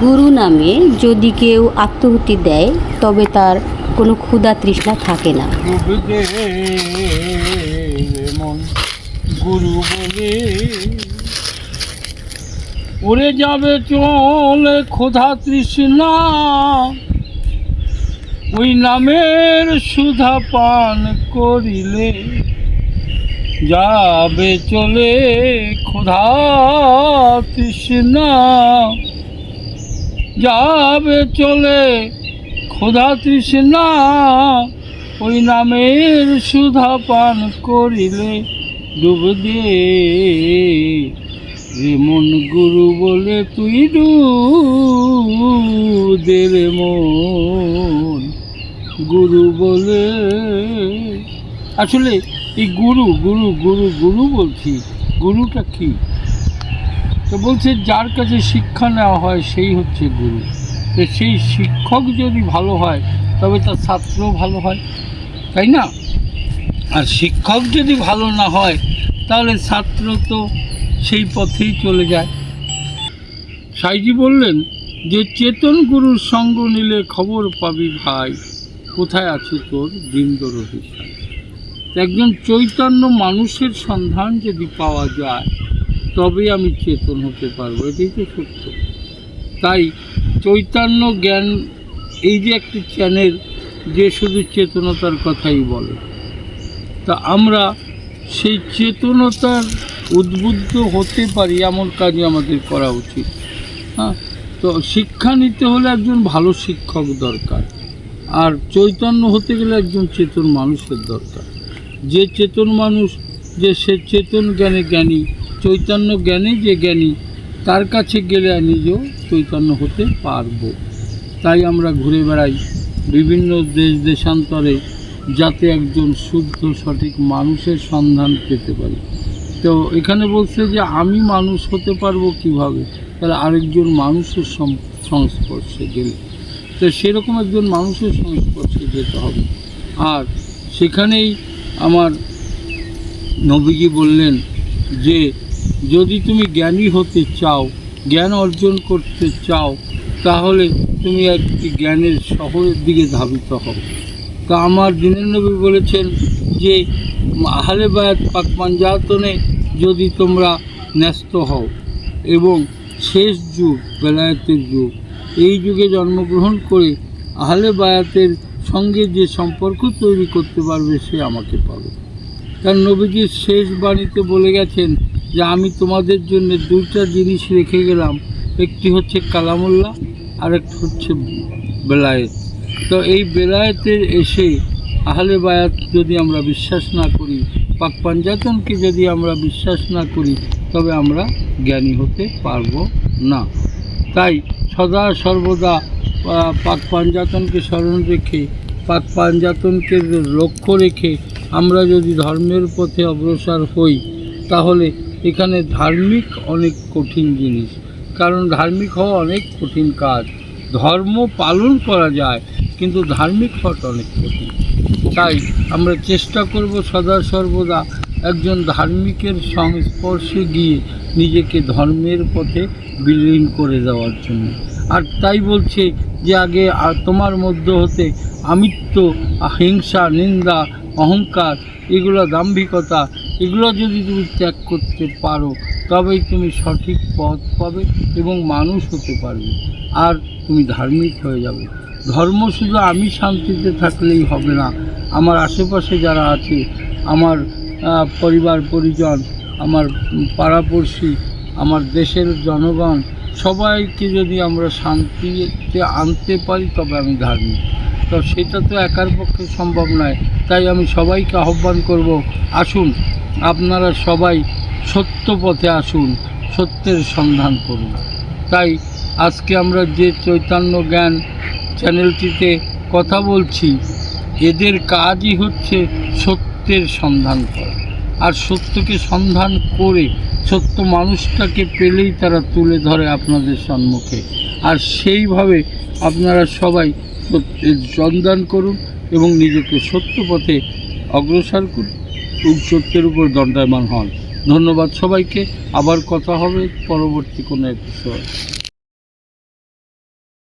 গুরু নামে যদি কেউ আত্মহুতি দেয়, তবে তার কোনো ক্ষুধা তৃষ্ণা থাকে না। গুরু উড়ে যাবে চলে ক্ষুধা তৃষ্ণা। ওই নামের সুধা পান করিলে যাবে চলে ক্ষুধা তৃষ্ণা। যাবে চলে। ক্ষুধা তৃষ্ণা, ওই নামের সুধা পান করিলে ডুব দে মন গুরু বলে তুই ডুব দে মন। গুরু বলে আসলে এই গুরু গুরু গুরু গুরু বলছি। গুরুটা কি? তো বলছে, যার কাছে শিক্ষা নেওয়া হয়, সেই হচ্ছে গুরু। তো সেই শিক্ষক যদি ভালো হয়, তবে তার ছাত্রও ভালো হয়, তাই না? আর শিক্ষক যদি ভালো না হয়, তাহলে ছাত্র তো সেই পথেই চলে যায়। সাইজি বললেন, যে চেতন গুরুর সঙ্গ নিলে খবর পাবি ভাই। কোথায় আছে তোর অভিশাপ একজন চৈতন্য মানুষের সন্ধান যদি পাওয়া যায় তবে আমি চেতন হতে পারব, এটাই তো সত্য। তাই চৈতন্য জ্ঞান, এই যে একটি চ্যানেল যে শুধু চেতনতার কথাই বলে, তা আমরা সেই চেতনতার উদ্বুদ্ধ হতে পারি এমন কাজই আমাদের করা উচিত। হ্যাঁ তো শিক্ষা নিতে হলে একজন ভালো শিক্ষক দরকার, আর চৈতন্য হতে গেলে একজন চেতন মানুষের দরকার। যে চেতন মানুষ, যে সে চেতন জ্ঞানে জ্ঞানী চৈতন্য জ্ঞানে যে জ্ঞানী, তার কাছে গেলে নিজেও চৈতন্য হতে পারব। তাই আমরা ঘুরে বেড়াই বিভিন্ন দেশ দেশান্তরে যাতে একজন শুদ্ধ, সঠিক মানুষের সন্ধান পেতে পারি। তো এখানে বলছে যে, আমি মানুষ হতে পারব কীভাবে? তাহলে আরেকজন মানুষের সংস্পর্শে গেলে। তো সেরকম একজন মানুষের সংস্পর্শে যেতে হবে। আর সেখানেই আমার নবীজি বললেন যে যদি তুমি জ্ঞানী হতে চাও, জ্ঞান অর্জন করতে চাও, তাহলে তুমি একটি জ্ঞানের শহরের দিকে ধাবিত হও। তা আমার দিনের নবী বলেছেন যে, আহলে বায়াত পাক পাঞ্জাতনে যদি তোমরা ন্যস্ত হও এবং শেষ যুগ বেলায়েতের যুগ, এই যুগে জন্মগ্রহণ করে আহলে বায়াতের সঙ্গে যে সম্পর্ক তৈরি করতে পারবে সে আমাকে পাবে। কারণ নবীজির শেষ বাণীতে বলে গেছেন যে আমি তোমাদের জন্য দুইটা জিনিস রেখে গেলাম। একটি হচ্ছে কালামুল্লাহ আর একটি হচ্ছে বেলায়েত। তো এই বেলায়েতের এসে আহলে বায়াত যদি আমরা বিশ্বাস না করি, পাক পাঞ্জাতনকে যদি আমরা বিশ্বাস না করি, তবে আমরা জ্ঞানী হতে পারব না। তাই সদা সর্বদা পাক পাঞ্জাতনকে স্মরণ রেখে, পাক পাঞ্জাতনকে লক্ষ্য রেখে আমরা যদি ধর্মের পথে অগ্রসর হই, তাহলে এখানে ধার্মিক অনেক কঠিন জিনিস। কারণ ধার্মিক হওয়া অনেক কঠিন কাজ। ধর্ম পালন করা যায়, কিন্তু ধার্মিক হওয়াটা অনেক কঠিন। তাই আমরা চেষ্টা করব সদা সর্বদা একজন ধার্মিকের সংস্পর্শে গিয়ে নিজেকে ধর্মের পথে বিলীন করে দেওয়ার জন্য। আর তাই বলছে যে আগে তোমার মধ্য হতে আমিত্ব হিংসা নিন্দা, অহংকার এগুলো দাম্ভিকতা এগুলো যদি তুমি ত্যাগ করতে পারো, তবেই তুমি সঠিক পথ পাবে এবং মানুষ হতে পারবে। আর তুমি ধার্মিক হয়ে যাবে। ধর্ম শুধু আমি শান্তিতে থাকলেই হবে না। আমার আশেপাশে যারা আছে, আমার পরিবার, পরিজন, আমার পাড়াপড়শি, আমার দেশের জনগণ, সবাইকে যদি আমরা শান্তিতে আনতে পারি, তবে আমি ধার্মিক। তো সেটা তো একার পক্ষে সম্ভব নয়। তাই আমি সবাইকে আহ্বান করব, আসুন আপনারা সবাই সত্য পথে আসুন, সত্যের সন্ধান করুন। তাই আজকে আমরা যে চৈতন্য জ্ঞান চ্যানেলটিতে কথা বলছি, এদের কাজই হচ্ছে সত্যের সন্ধান করা। আর সত্যকে সন্ধান করে সত্য মানুষটাকে পেলেই তারা তুলে ধরে আপনাদের সম্মুখে। আর সেইভাবে আপনারা সবাই সত্যের সন্ধান করুন এবং নিজেকে সত্য পথে অগ্রসর করুন। সত্যের উপর দণ্ডায়মান হন। ধন্যবাদ সবাইকে। আবার কথা হবে পরবর্তী কোনো এপিসোড